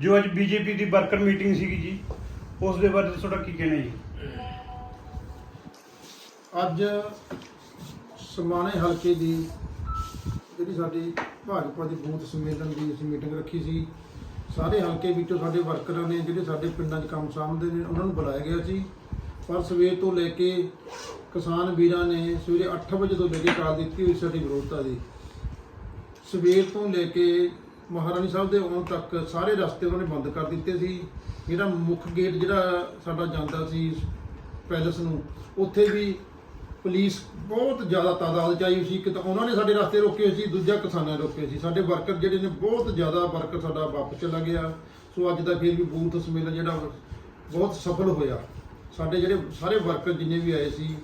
ਜੋ ਅੱਜ ਬੀਜੇਪੀ ਦੀ worker meeting ਸੀਗੀ ਜੀ, ਉਸ ਦੇ ਬਾਰੇ ਤੁਹਾਡਾ ਕੀ ਕਹਿਣਾ ਜੀ? ਅੱਜ ਸਮਾਣੇ ਹਲਕੇ ਦੀ ਜਿਹੜੀ ਸਾਡੀ ਭਾਜਪਾ ਦੀ ਬੂਥ ਸੰਮੇਲਨ ਦੀ ਅਸੀਂ ਮੀਟਿੰਗ ਰੱਖੀ ਸੀ, ਸਾਰੇ ਹਲਕੇ ਵਿੱਚੋਂ ਸਾਡੇ ਵਰਕਰਾਂ ਨੇ ਜਿਹੜੇ ਸਾਡੇ ਪਿੰਡਾਂ 'ਚ ਕੰਮ ਸਾਂਭਦੇ ਨੇ, ਉਹਨਾਂ ਨੂੰ ਬੁਲਾਇਆ ਗਿਆ ਸੀ। ਪਰ ਸਵੇਰ ਤੋਂ ਲੈ ਕੇ ਕਿਸਾਨ ਵੀਰਾਂ ਨੇ ਸਵੇਰੇ 8 ਵਜੇ ਤੋਂ ਲੈ ਕੇ ਕਾਲ ਦਿੱਤੀ ਹੋਈ ਸਾਡੀ ਵਿਰੋਧਤਾ ਦੀ। ਸਵੇਰ ਤੋਂ ਲੈ ਕੇ ਮਹਾਰਾਣੀ ਸਾਹਿਬ ਦੇ ਆਉਣ ਤੱਕ ਸਾਰੇ ਰਸਤੇ ਉਹਨਾਂ ਨੇ ਬੰਦ ਕਰ ਦਿੱਤੇ ਸੀ। ਜਿਹੜਾ ਮੁੱਖ ਗੇਟ ਜਿਹੜਾ ਸਾਡਾ ਜਾਂਦਾ ਸੀ ਪੈਲਸ ਨੂੰ, ਉੱਥੇ ਵੀ ਪੁਲਿਸ ਬਹੁਤ ਜ਼ਿਆਦਾ ਤਾਦਾਦ ਚ ਆਈ ਹੋਈ ਸੀ। ਕਿ ਤਾਂ ਉਹਨਾਂ ਨੇ ਸਾਡੇ ਰਸਤੇ ਰੋਕੇ ਹੋਏ ਸੀ, ਦੂਜਾ ਕਿਸਾਨਾਂ ਨੇ ਰੋਕੇ ਸੀ। ਸਾਡੇ ਵਰਕਰ ਜਿਹੜੇ ਨੇ ਬਹੁਤ ਜ਼ਿਆਦਾ ਵਰਕਰ ਸਾਡਾ ਵਾਪਸ ਚਲਾ ਗਿਆ। ਸੋ ਅੱਜ ਦਾ ਫਿਰ ਵੀ ਬੂਥ ਸਮੇਲਨ ਜਿਹੜਾ ਬਹੁਤ ਸਫਲ ਹੋਇਆ। ਸਾਡੇ ਜਿਹੜੇ ਸਾਰੇ ਵਰਕਰ ਜਿੰਨੇ ਵੀ ਆਏ ਸੀ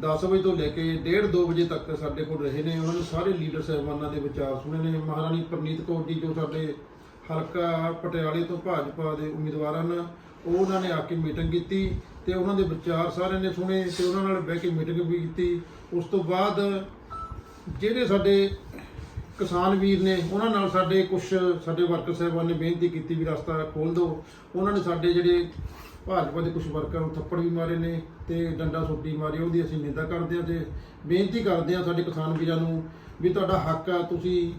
10 ਵਜੇ ਤੋਂ ਲੈ ਕੇ 1:30 2 ਵਜੇ ਤੱਕ ਸਾਡੇ ਕੋਲ ਰਹੇ ਨੇ। ਉਹਨਾਂ ਨੇ ਸਾਰੇ ਲੀਡਰ ਸਹਿਬਾਨਾਂ ਦੇ ਵਿਚਾਰ ਸੁਣੇ ਨੇ। ਮਹਾਰਾਣੀ ਪ੍ਰਨੀਤ ਕੌਰ ਜੀ ਜੋ ਸਾਡੇ ਹਲਕਾ ਪਟਿਆਲੇ ਤੋਂ ਭਾਜਪਾ ਦੇ ਉਮੀਦਵਾਰ ਹਨ, ਉਹ ਉਹਨਾਂ ਨੇ ਆ ਕੇ ਮੀਟਿੰਗ ਕੀਤੀ ਤੇ ਉਹਨਾਂ ਦੇ ਵਿਚਾਰ ਸਾਰਿਆਂ ਨੇ ਸੁਣੇ ਤੇ ਉਹਨਾਂ ਨਾਲ ਬਹਿ ਕੇ ਮੀਟਿੰਗ ਵੀ ਕੀਤੀ। ਉਸ ਤੋਂ ਬਾਅਦ ਜਿਹੜੇ ਸਾਡੇ ਕਿਸਾਨ ਵੀਰ ਨੇ, ਉਹਨਾਂ ਨਾਲ ਸਾਡੇ ਕੁਝ ਸਾਡੇ ਵਰਕਰ ਸਾਹਿਬਾਨ ਨੇ ਬੇਨਤੀ ਕੀਤੀ ਵੀ ਰਸਤਾ ਖੋਲ ਦਿਓ। ਉਹਨਾਂ ਨੇ ਸਾਡੇ ਜਿਹੜੇ ਭਾਜਪਾ ਦੇ ਕੁਝ ਵਰਕਰਾਂ ਨੂੰ ਥੱਪੜ ਵੀ ਮਾਰੇ ਨੇ ਤੇ ਡੰਡਾ ਸੋਟੀ ਮਾਰੀ, ਉਹਦੀ ਅਸੀਂ ਨਿੰਦਾ ਕਰਦੇ ਹਾਂ ਤੇ ਬੇਨਤੀ ਕਰਦੇ ਹਾਂ ਸਾਡੇ ਕਿਸਾਨ ਵੀਰਾਂ ਨੂੰ ਵੀ ਤੁਹਾਡਾ ਹੱਕ ਆ, ਤੁਸੀਂ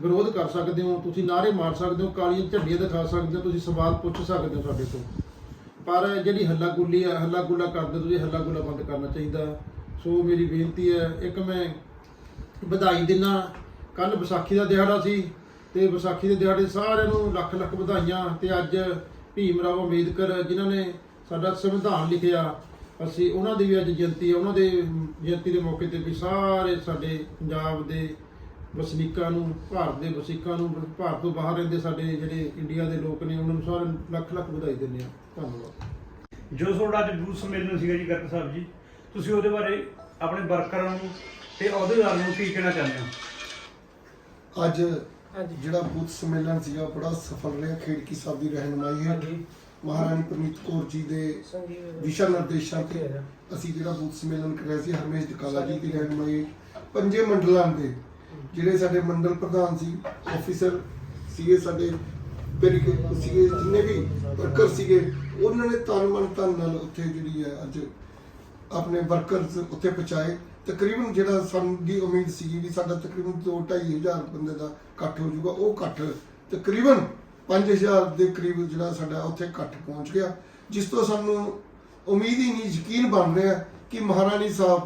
ਵਿਰੋਧ ਕਰ ਸਕਦੇ ਹੋ, ਤੁਸੀਂ ਨਾਅਰੇ ਮਾਰ ਸਕਦੇ ਹੋ, ਕਾਲੀਆਂ ਝੰਡੀਆਂ ਦਿਖਾ ਸਕਦੇ ਹੋ, ਤੁਸੀਂ ਸਵਾਲ ਪੁੱਛ ਸਕਦੇ ਹੋ ਸਾਡੇ ਤੋਂ। ਪਰ ਜਿਹੜੀ ਹੱਲਾ ਗੁੱਲੀ ਆ ਹੱਲਾ ਗੁੱਲਾ ਕਰਦੇ, ਤੁਸੀਂ ਹੱਲਾ ਗੁੱਲਾ ਬੰਦ ਕਰਨਾ ਚਾਹੀਦਾ। ਸੋ ਮੇਰੀ ਬੇਨਤੀ ਹੈ, ਇੱਕ ਮੈਂ ਵਧਾਈ ਦਿਨਾ ਕੱਲ ਵਿਸਾਖੀ ਦਾ ਦਿਹਾੜਾ ਸੀ ਤੇ ਵਿਸਾਖੀ ਦੇ ਦਿਹਾੜੇ ਸਾਰਿਆਂ ਨੂੰ ਲੱਖ ਲੱਖ ਵਧਾਈਆਂ ਤੇ ਅੱਜ ਭੀਮ ਰਾਓ ਅੰਬੇਦਕਰ ਜਿਨ੍ਹਾਂ ਨੇ ਸਾਡਾ ਸੰਵਿਧਾਨ ਲਿਖਿਆ ਅਸੀਂ ਉਹਨਾਂ ਦੀ ਵੀ ਅੱਜ ਜਯੰਤੀ ਹੈ ਉਹਨਾਂ ਦੇ ਜਯੰਤੀ ਦੇ ਮੌਕੇ ਤੇ ਵੀ ਸਾਰੇ ਸਾਡੇ ਪੰਜਾਬ ਦੇ ਵਸਨੀਕਾਂ ਨੂੰ ਭਾਰਤ ਦੇ ਵਸਨੀਕਾਂ ਨੂੰ ਭਾਰਤ ਤੋਂ ਬਾਹਰ ਰਹਿੰਦੇ ਸਾਡੇ ਜਿਹੜੇ ਇੰਡੀਆ ਦੇ ਲੋਕ ਨੇ ਉਹਨਾਂ ਨੂੰ ਸਾਰਿਆਂ ਨੂੰ ਲੱਖ ਲੱਖ ਵਧਾਈ ਦਿੰਦੇ ਆ ਧੰਨਵਾਦ। ਜੋ ਤੁਹਾਡਾ ਅੱਜ ਬੂਥ ਸੰਮੇਲਨ ਸੀਗਾ ਜੀ ਗਰਗ ਸਾਹਿਬ ਜੀ ਤੁਸੀਂ ਉਹਦੇ ਬਾਰੇ ਆਪਣੇ ਵਰਕਰਾਂ ਨੂੰ ਤੇ ਅਹੁਦੇਦਾਰਾਂ ਨੂੰ ਕੀ ਕਹਿਣਾ ਚਾਹੁੰਦੇ ਹੋ? ਅੱਜ ਜਿਹੜਾ ਬੂਥ ਸੰਮੇਲਨ ਸੀਗਾ ਬੜਾ ਸਫਲ ਰਿਹਾ। ਖੇੜਕੀ ਸਾਹਿਬ ਦੀ ਰਹਿਨਮਾਈ ਹੈ ਮਹਾਰਾਣੀ ਪ੍ਰਨੀਤ ਕੌਰ ਜੀ ਦੇ ਦਿਸ਼ਾ ਨਿਰਦੇਸ਼ਾਂ ਤੇ ਅਸੀਂ ਜਿਹੜਾ ਬੂਥ ਸੰਮੇਲਨ ਕਰ ਰਹੇ ਸੀ ਹਰਮੇਸ਼ ਦਕਾਲਾ ਜੀ ਦੀ ਰਹਿਨਮਾਈ ਪੰਜੇ ਮੰਡਲਾਂ ਦੇ ਜਿਹੜੇ ਸਾਡੇ ਮੰਡਲ ਪ੍ਰਧਾਨ ਸੀ ਆਫੀਸਰ ਸੀਗੇ ਸਾਡੇ ਬੈਰੀਕੇ ਸੀਗੇ ਜਿੰਨੇ ਵੀ ਵਰਕਰ ਸੀਗੇ ਉਹਨਾਂ ਨੇ ਤਨ ਮਨ ਧਨ ਨਾਲ ਉੱਥੇ ਜਿਹੜੀ ਹੈ ਅੱਜ ਆਪਣੇ ਵਰਕਰਸ ਉੱਥੇ ਪਹੁੰਚਾਏ। ਤਕਰੀਬਨ ਜਿਹੜਾ ਸਾਨੂੰ ਦੀ ਉਮੀਦ ਸੀਗੀ ਵੀ ਸਾਡਾ ਤਕਰੀਬਨ 2-2.5 ਹਜ਼ਾਰ ਬੰਦੇ ਦਾ ਇਕੱਠ ਹੋ ਜਾਊਗਾ, ਉਹ ਇਕੱਠ ਤਕਰੀਬਨ 5000 ਦੇ ਕਰੀਬ ਜਿਹੜਾ ਸਾਡਾ ਉੱਥੇ ਇਕੱਠ ਪਹੁੰਚ ਗਿਆ, ਜਿਸ ਤੋਂ ਸਾਨੂੰ ਉਮੀਦ ਹੀ ਨਹੀਂ, ਯਕੀਨ ਬਣ ਰਿਹਾ ਕਿ ਮਹਾਰਾਣੀ ਸਾਹਿਬ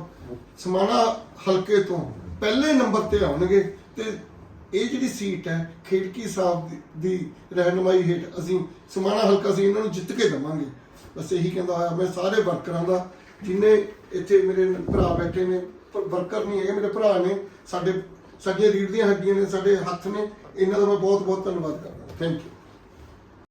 ਸਮਾਣਾ ਹਲਕੇ ਤੋਂ ਪਹਿਲੇ ਨੰਬਰ ਤੇ ਆਉਣਗੇ ਤੇ ਇਹ ਜਿਹੜੀ ਸੀਟ ਹੈ, ਖੇੜਕੀ ਸਾਹਿਬ ਦੀ- ਦੀ ਰਹਿਨਮਾਈ ਹੇਠ ਅਸੀਂ ਸਮਾਣਾ ਹਲਕਾ ਸੀ ਇਹਨਾਂ ਨੂੰ ਜਿੱਤ ਕੇ ਦਵਾਂਗੇ। ਬਸ ਇਹੀ ਕਹਿੰਦਾ ਹੋਇਆ, ਮੈਂ ਸਾਰੇ ਵਰਕਰਾਂ ਦਾ, ਜਿਨੇ ਇੱਥੇ ਮੇਰੇ ਭਰਾ ਬੈਠੇ ਨੇ, ਪਰ ਵਰਕਰ ਨਹੀਂ ਹੈਗੇ, ਮੇਰੇ ਭਰਾ ਨੇ, ਸਾਡੇ ਸਾਡੀਆਂ ਰੀੜ ਦੀਆਂ ਹੱਡੀਆਂ ਨੇ, ਸਾਡੇ ਹੱਥ ਨੇ, ਇਹਨਾਂ ਦਾ ਮੈਂ ਬਹੁਤ ਬਹੁਤ ਧੰਨਵਾਦ ਕਰਦਾ। Thank you